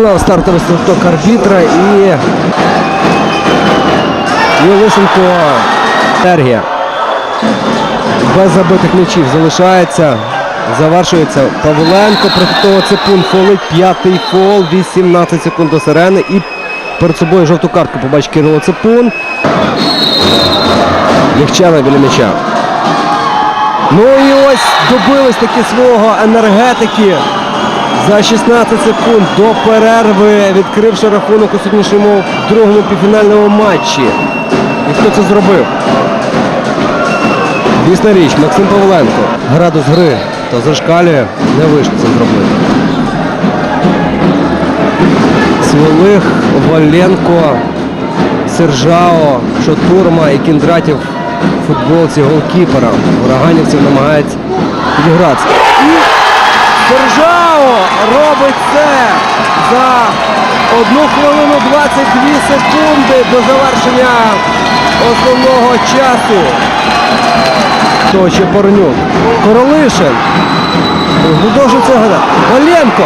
Пролунав стартовий свисток арбітра і. Лисенко Сергія. Без забитих м'ячів залишається. Завершується Павленко. Проти того Ципун фолить. П'ятий фол. 18 секунд до сирени. І перед собою жовту картку побачить Кирило Ципун. Лігчана біля м'яча. Ну і ось добились таки свого енергетики. За 16 секунд до перерви, відкривши рахунок у сьогоднішньому другому півфінальному матчі. І хто це зробив? Дійсна річ, Максим Павленко. Градус гри та зашкалює, не вийшло це зробити. Свілих, Валенко, Сержао, Шотурма і Кіндратів футболці голкіпера. Ураганівців намагається підігратися. За 1 хвилину 22 секунди до завершення основного часу. То Чепорнюк. Королишин. Продовжує це гра. Валенко.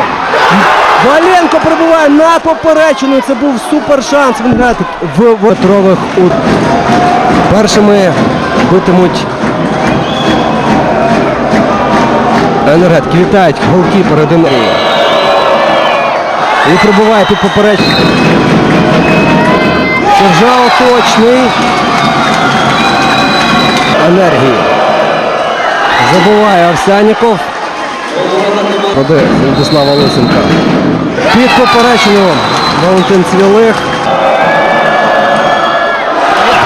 Валенко прибуває на поперечину. Це був супер шанс. Він грає в метрових у першими битимуть енергетики. Вітають голкіпери Демрії. І прибуває під поперечину. Сержао точний. Енергії. Забуває Овсяніков. Проди Владислава Лисенка. Під поперечину Валентин Цвілих.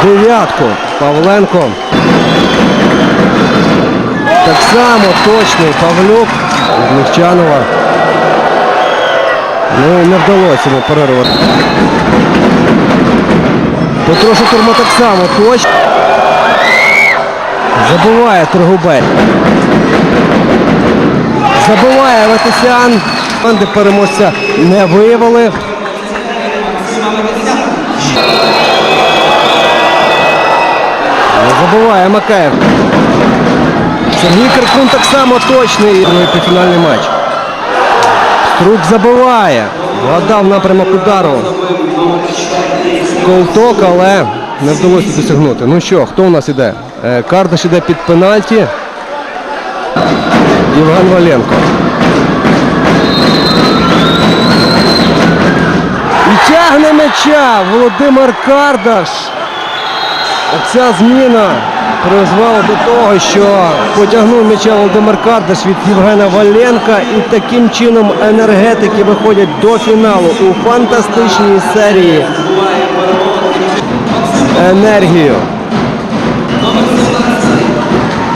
Дев'ятку Павленко. Так само точний Павлюк з Міхчанова. Ну не вдалося йому перервати. Петро Шатурма так само точно. Забуває Торгубель. Забуває Ветисян. Команди переможця не виявили. Не забуває Макаєв. Сергій Каркун так само точний. Півфінальний матч. Струк забиває. Вгадав напрямок удару. Колток, але не вдалося досягнути. Ну що, хто у нас іде? Е, Кардаш іде під пенальті. Євген Валенко. І тягне м'яча Володимир Кардаш. Ця зміна призвела до того, що потягнув м'яча Володимир Кардаш від Євгена Валенка і таким чином енергетики виходять до фіналу у фантастичній серії енергію.